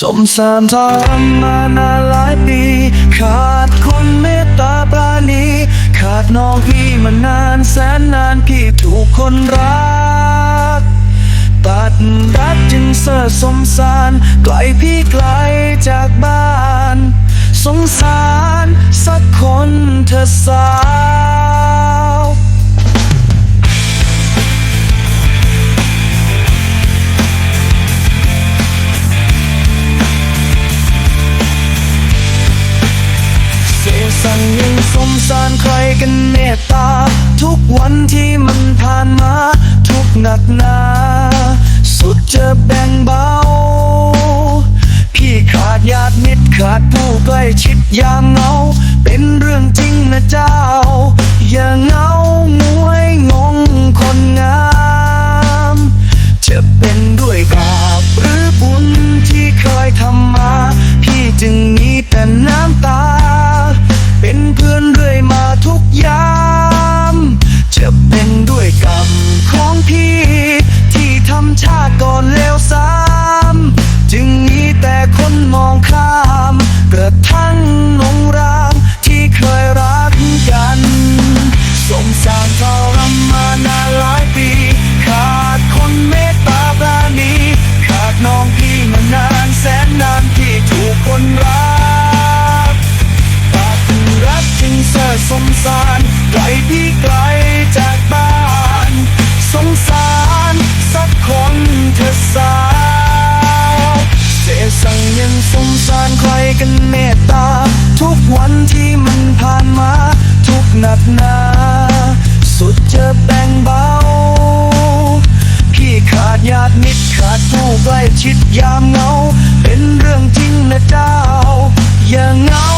สมสารทรมานานหลายปี ขาดคนเมตตาปราณี ขาดน้องพี่มานานแสนนานพี่ถูกคนรัก ตัดรักจึงเสื่อสมสาร ไกลพี่ไกลจากบ้าน สงสารสักคนเธอสา สั่งยังสงสารใครกันเมตตา ทุกวันที่มันผ่านมา ทุกหนักหนา สุดจะแบ่งเบา พี่ขาดญาติมิตรขาดผู้ใกล้ชิดยามเงา หนักหนาสุดจะแบ่งเบาพี่ขาดญาติมิตรขาดผู้ใกล้ชิดยามเงา เป็นเรื่องจริงนะเจ้า อย่าเงา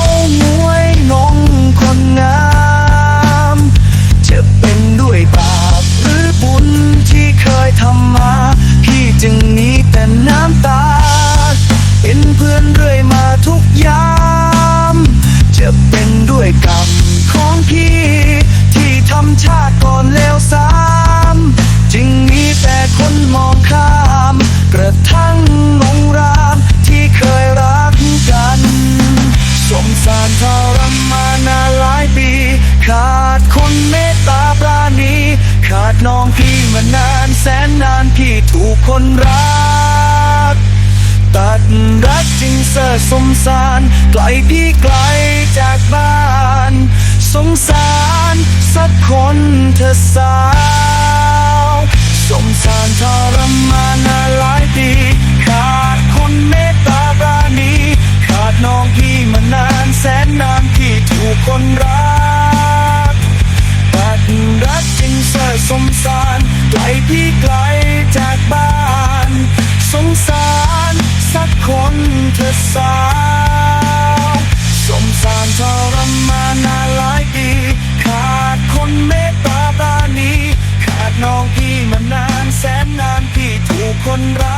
มานานแสนนานพี่ถูกคนรัก ตัดรักจริงเสื่อสมสารไกลพี่ไกลจากบ้าน สงสารสักคนเธอสา สงสารไกลพี่ไกลจากบ้าน สงสารสักคนเธอสาวสงสารทรมานนานหลายปีขาดคนเมตตาตรานีขาดน้องพี่มานานแสนนานพี่ถูกคนรัก